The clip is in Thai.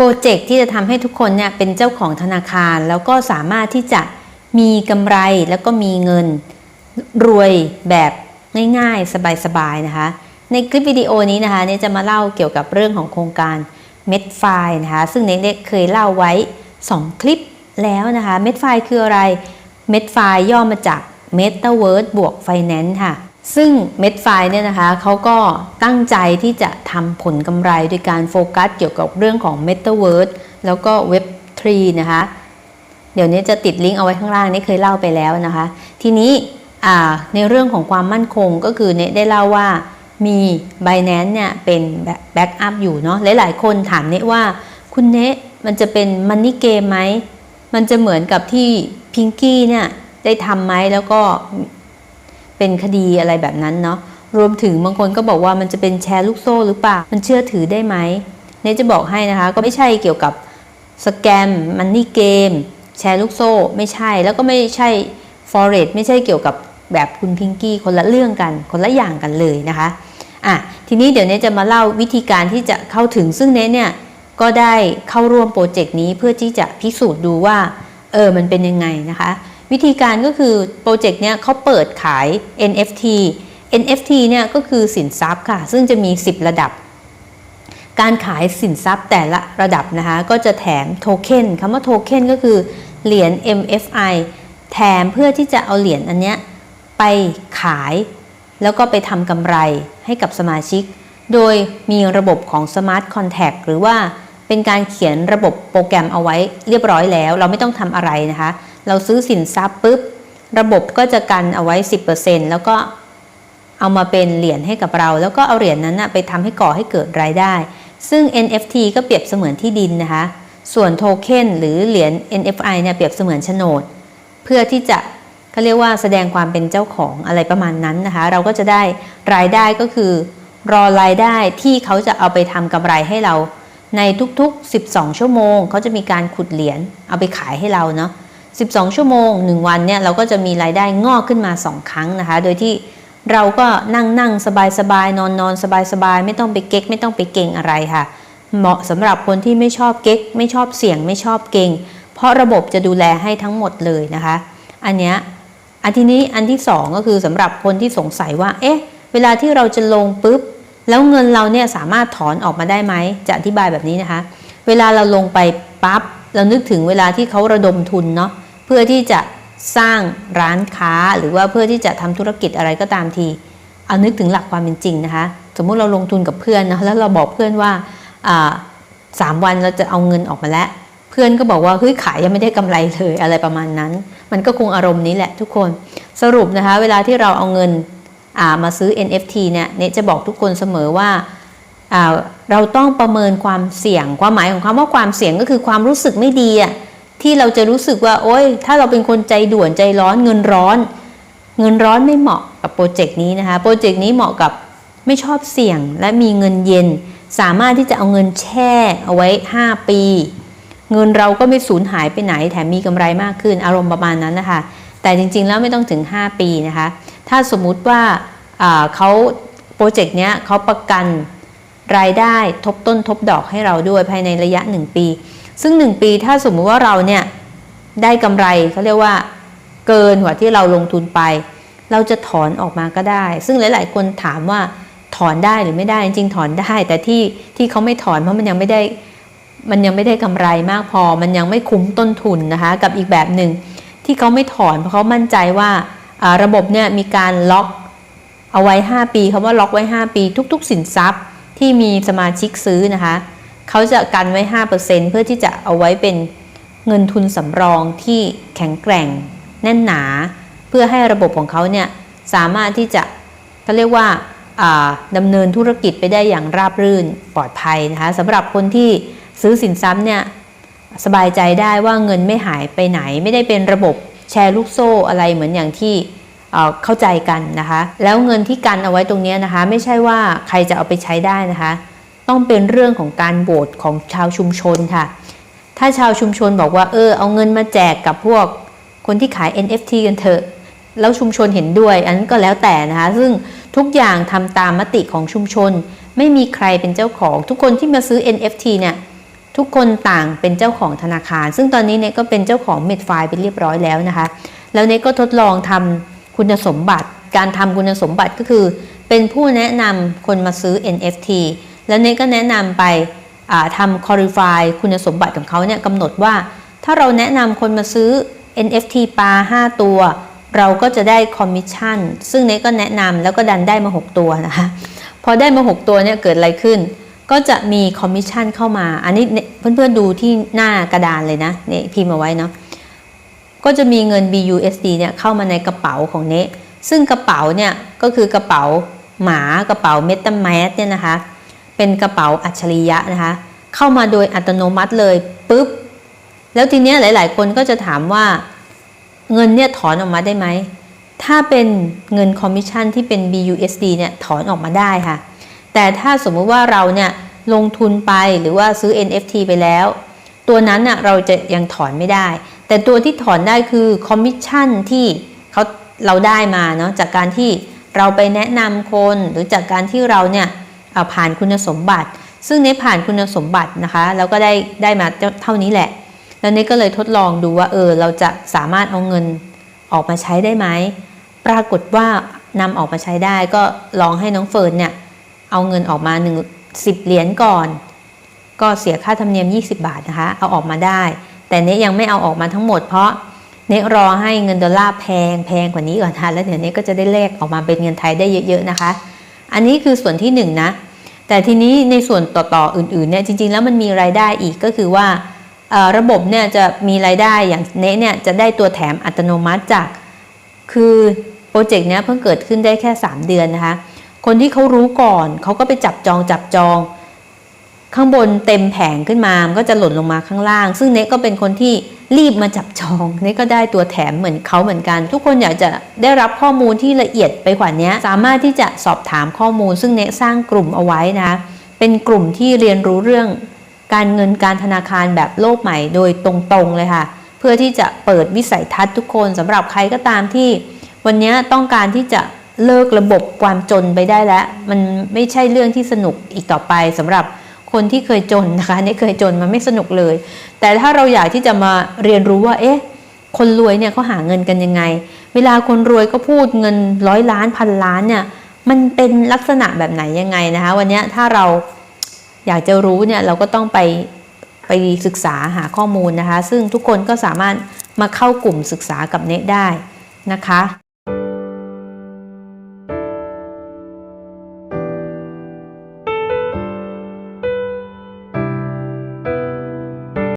โปรเจกต์ที่จะทำให้ทุกคนเนี่ยเป็นเจ้าของธนาคาร แล้วก็สามารถที่จะมีกำไรแล้วก็มีเงินรวยแบบง่ายๆ สบายๆนะคะ ในคลิปวิดีโอนี้นะคะเนี่ยจะมาเล่าเกี่ยวกับเรื่องของโครงการเม็ดไฟนะคะ ซึ่งเน็กเคยเล่าไว้ 2 คลิปแล้วนะคะ เม็ดไฟคืออะไร เม็ดไฟย่อมาจาก Metaverse บวก Finance ค่ะ ซึ่งเม็ดไฟเนี่ยนะคะเขาก็ตั้งใจที่จะทำผลกำไรโดยการโฟกัสเกี่ยวกับเรื่องของ Metaverse แล้วก็ Web3 นะคะ เดี๋ยวนี้จะติดลิงก์เอาไว้ข้างล่างนี่เคยเล่าไปแล้วนะคะ ทีนี้ในเรื่องของความมั่นคงก็คือเนได้เล่าว่ามี b i n a n c e เนี่ยเป็นแบ็กอัพอยู่เนาะหลายๆคนถามเนว่าคุณเนมันจะเป็นมันนี่เกมไหมมันจะเหมือนกับที่พิงกี้เนี่ยได้ทำไหมแล้วก็ เป็นคดีอะไรแบบนั้นเนาะรวมถึงบางคนก็บอกว่ามันจะเป็นแชร์ลูกโซ่หรือเปล่า มันเชื่อถือได้ไหมเนจะบอกให้นะคะ ก็ไม่ใช่เกี่ยวกับสแกมมันนี่เกม แชร์ลูกโซ่ไม่ใช่แล้วก็ไม่ใช่ forex ไม่ใช่เกี่ยวกับแบบคุณพิงกี้คนละเรื่องกันคนละอย่างกันเลยนะคะอะทีนี้เดี๋ยวเนี้จะมาเล่าวิธีการที่จะเข้าถึงซึ่งเน้เนี่ยก็ได้เข้าร่วมโปรเจกต์นี้เพื่อที่จะพิสูจน์ดูว่าเออมันเป็นยังไงนะคะ วิธีการก็คือโปรเจกต์เนี้ยเขาเปิดขาย NFT NFT เนี่ยก็คือสินทรัพย์ค่ะ ซึ่งจะมี 10 ระดับ การขายสินทรัพย์แต่ละระดับนะคะ ก็จะแถมโทเค็นคำว่าโทเค็นก็คือเหรียญ MFI แถมเพื่อที่จะเอาเหรียญอันเนี้ยไปขาย แล้วก็ไปทำกำไรให้กับสมาชิก โดยมีระบบของ Smart Contract หรือว่าเป็นการเขียนระบบโปรแกรมเอาไว้เรียบร้อยแล้ว เราไม่ต้องทำอะไรนะคะ เราซื้อสินทรัพย์ปุ๊บ ระบบก็จะกันเอาไว้ 10%แล้วก็เอามาเป็นเหรียญให้กับเรา แล้วก็เอาเหรียญนั้นนะไปทำให้ก่อให้เกิดรายได้ ซึ่ง NFT ก็เปรียบเสมือนที่ดินนะคะ ส่วนโทเค็นหรือเหรียญ NFI เนี่ยเปรียบเสมือนโฉนด เพื่อที่จะเขาเรียกว่าแสดงความเป็นเจ้าของอะไรประมาณนั้นนะคะ เราก็จะได้รายได้ก็คือ รอรายได้ที่เขาจะเอาไปทำกำไรให้เรา ในทุกๆ 12 ชั่วโมง เขาจะมีการขุดเหรียญเอาไปขายให้เราเนาะ 12 ชั่วโมง 1 วันเนี่ยเราก็จะมีรายได้งอกขึ้นมา 2 ครั้งนะคะ โดยที่เราก็นั่งนั่งสบายสบายนอนนอนสบายสบายไม่ต้องไปเก๊กไม่ต้องไปเก่งอะไรค่ะ เหมาะสำหรับคนที่ไม่ชอบเก๊ก ไม่ชอบเสี่ยงไม่ชอบเก่ง เพราะระบบจะดูแลให้ทั้งหมดเลยนะคะ อันเนี้ยอันที่นี้อันที่สองก็คือสำหรับคนที่สงสัยว่าเอ๊ะเวลาที่เราจะลงปุ๊บแล้วเงินเราเนี่ยสามารถถอนออกมาได้ไหมจะอธิบายแบบนี้นะคะ เวลาเราลงไปปั๊บ เรานึกถึงเวลาที่เขาระดมทุนเนาะเพื่อที่จะสร้างร้านค้าหรือว่าเพื่อที่จะทำธุรกิจอะไรก็ตามที เอานึกถึงหลักความเป็นจริงนะคะ สมมุติเราลงทุนกับเพื่อนนะแล้วเราบอกเพื่อนว่าสามวันเราจะเอาเงินออกมาแล้วเพื่อนก็บอกว่าเฮ้ยขายยังไม่ได้กำไรเลยอะไรประมาณนั้น มันก็คงอารมณ์นี้แหละทุกคนสรุปนะคะ เวลาที่เราเอาเงินมาซื้อ NFT เนี่ยเนจะบอกทุกคนเสมอว่า เราต้องประเมินความเสี่ยงความหมายของคำว่าความเสี่ยงก็คือความรู้สึกไม่ดีอะที่เราจะรู้สึกว่าโอ๊ยถ้าเราเป็นคนใจด่วนใจร้อนเงินร้อน เงินร้อนไม่เหมาะกับโปรเจกต์นี้นะคะโปรเจกต์นี้เหมาะกับไม่ชอบเสี่ยงและมีเงินเย็น สามารถที่จะเอาเงินแช่เอาไว้ 5 ปี เงินเราก็ไม่สูญหายไปไหน แถมมีกำไรมากขึ้นอารมณ์ประมาณนั้นนะคะแต่จริงๆแล้วไม่ต้องถึง 5 ปีนะคะถ้าสมมุติว่าเขาโปรเจกต์นี้เขาประกัน รายได้ทบต้นทบดอกให้เราด้วยภายในระยะ 1 ปี ซึ่ง 1 ปีถ้าสมมุติว่าเราเนี่ยได้กำไรเขาเรียกว่าเกินกว่าที่เราลงทุนไป เราจะถอนออกมาก็ได้ ซึ่งหลาย ๆ คนถามว่าถอนได้หรือไม่ได้จริงถอนได้ แต่ที่ที่เขาไม่ถอนเพราะมันยังไม่ได้มันยังไม่ได้กำไรมากพอ มันยังไม่คุ้มต้นทุนนะคะ กับอีกแบบหนึ่งที่เขาไม่ถอนเพราะเขามั่นใจว่าระบบเนี่ยมีการล็อกเอาไว้ 5 ปีคาว่าล็อกไว้ 5 ปี ทุก ๆ สินทรัพย์ ที่มีสมาชิกซื้อนะคะเขาจะกันไว้ 5%เพื่อที่จะเอาไว้เป็นเงินทุนสำรองที่แข็งแกร่ง แน่นหนา เพื่อให้ระบบของเขาเนี่ยสามารถที่จะเขาเรียกว่าดำเนินธุรกิจไปได้อย่างราบรื่นปลอดภัยนะคะสำหรับคนที่ซื้อสินทรัพย์เนี่ยสบายใจได้ว่าเงินไม่หายไปไหน ไม่ได้เป็นระบบแชร์ลูกโซ่อะไรเหมือนอย่างที่ เข้าใจกันนะคะ แล้วเงินที่กันเอาไว้ตรงนี้นะคะ ไม่ใช่ว่าใครจะเอาไปใช้ได้นะคะ ต้องเป็นเรื่องของการโหวตของชาวชุมชนค่ะ ถ้าชาวชุมชนบอกว่าเออเอาเงินมาแจกกับพวกคนที่ขาย NFT กันเถอะแล้วชุมชนเห็นด้วย อันนั้นก็แล้วแต่นะคะ ซึ่งทุกอย่างทำตามมติของชุมชน ไม่มีใครเป็นเจ้าของ ทุกคนที่มาซื้อ NFT เนี่ยทุกคนต่างเป็นเจ้าของธนาคาร ซึ่งตอนนี้เนี่ยก็เป็นเจ้าของเม็ดไฟล์ไปเรียบร้อยแล้วนะคะ แล้วเนี่ยก็ทดลองทำ คุณสมบัติ การทำคุณสมบัติก็คือ เป็นผู้แนะนำคนมาซื้อ NFT แล้วเนก็แนะนำไปทำ qualify คุณสมบัติของเขาเนี่ยกำหนดว่า ถ้าเราแนะนำคนมาซื้อ NFT ปลา 5 ตัว เราก็จะได้คอมมิชชั่น ซึ่งเนก็แนะนำแล้วก็ดันได้มา 6 ตัวนะคะ พอได้มา 6 ตัวเนี่ยเกิดอะไรขึ้น ก็จะมีคอมมิชชั่นเข้ามา อันนี้เนี่ยเพื่อนๆดูที่หน้ากระดานเลยนะเนี่ยพิมพ์เอาไว้เนาะ ก็จะมีเงิน BUSD เนี่ยเข้ามาในกระเป๋าของเนะซึ่งกระเป๋าเนี่ยก็คือกระเป๋าหมากระเป๋า MetaMask เนี่ยนะคะ เป็นกระเป๋าอัจฉริยะนะคะ เข้ามาโดยอัตโนมัติเลยปุ๊บ แล้วทีเนี้ยหลาย ๆ คนก็จะถามว่าเงินเนี่ยถอนออกมาได้ไหม ถ้าเป็นเงินคอมมิชชั่นที่เป็น BUSD เนี่ยถอนออกมาได้ค่ะ แต่ถ้าสมมุติว่าเราเนี่ยลงทุนไปหรือว่าซื้อ NFT ไปแล้ว ตัวนั้นน่ะเราจะยังถอนไม่ได้ แต่ตัวที่ถอนได้คือคอมมิชชั่นที่เขาเราได้มาเนาะจากการที่เราไปแนะนำคนหรือจากการที่เราเนี่ยผ่านคุณสมบัติ ซึ่งในผ่านคุณสมบัตินะคะเราก็ได้ได้มาเท่านี้แหละ แล้วนี่ก็เลยทดลองดูว่าเออเราจะสามารถเอาเงินออกมาใช้ได้ไหมปรากฏว่านำออกมาใช้ได้ก็ลองให้น้องเฟิร์นเนี่ยเอาเงินออกมา1 10เหรียญก่อน ก็เสียค่าธรรมเนียม 20 บาทนะคะ เอาออกมาได้ แต่เนี้ยยังไม่เอาออกมาทั้งหมดเพราะเนี้ยรอให้เงินดอลลาร์แพงแพงกว่านี้ก่อนนะคะแล้วเดี๋ยวนี้ก็จะได้เลขออกมาเป็นเงินไทยได้เยอะ ๆนะคะ อันนี้คือส่วนที่1นงนะแต่ทีนี้ในส่วนต่อๆอื่นๆเนี่ยจริงๆแล้วมันมีรายได้อีกก็คือว่าระบบเนี่ยจะมีรายได้อย่างเนี้ยเนี่ยจะได้ตัวแถมอัตโนมัติจาก คือโปรเจกต์เนี้ยเพิ่งเกิดขึ้นได้แค่ 3 เดือนนะคะ คนที่เขารู้ก่อนเขาก็ไปจับจองจับจอง ข้างบนเต็มแผงขึ้นมา มันก็จะหล่นลงมาข้างล่าง ซึ่งเน็กก็เป็นคนที่รีบมาจับจองเน็กก็ได้ตัวแถมเหมือนเขาเหมือนกัน ทุกคนอยากจะได้รับข้อมูลที่ละเอียดไปกว่านี้สามารถที่จะสอบถามข้อมูล ซึ่งเน็กสร้างกลุ่มเอาไว้นะ เป็นกลุ่มที่เรียนรู้เรื่อง การเงินการธนาคารแบบโลกใหม่ โดยตรงๆเลยค่ะ เพื่อที่จะเปิดวิสัยทัศน์ทุกคนสำหรับใครก็ตามที่ วันนี้ต้องการที่จะเลิกระบบความจนไปได้แล้ว มันไม่ใช่เรื่องที่สนุกอีกต่อไปสำหรับ คนที่เคยจนนะคะนี่เคยจนมันไม่สนุกเลย แต่ถ้าเราอยากที่จะมาเรียนรู้ว่า เอ๊ะ คนรวยเนี่ยเขาหาเงินกันยังไง เวลาคนรวยก็พูดเงินร้อยล้านพันล้านเนี่ย มันเป็นลักษณะแบบไหนยังไงนะคะ วันนี้ถ้าเราอยากจะรู้เนี่ยเราก็ต้องไปไปศึกษาหาข้อมูลนะคะ ซึ่งทุกคนก็สามารถมาเข้ากลุ่มศึกษากับเนตได้นะคะ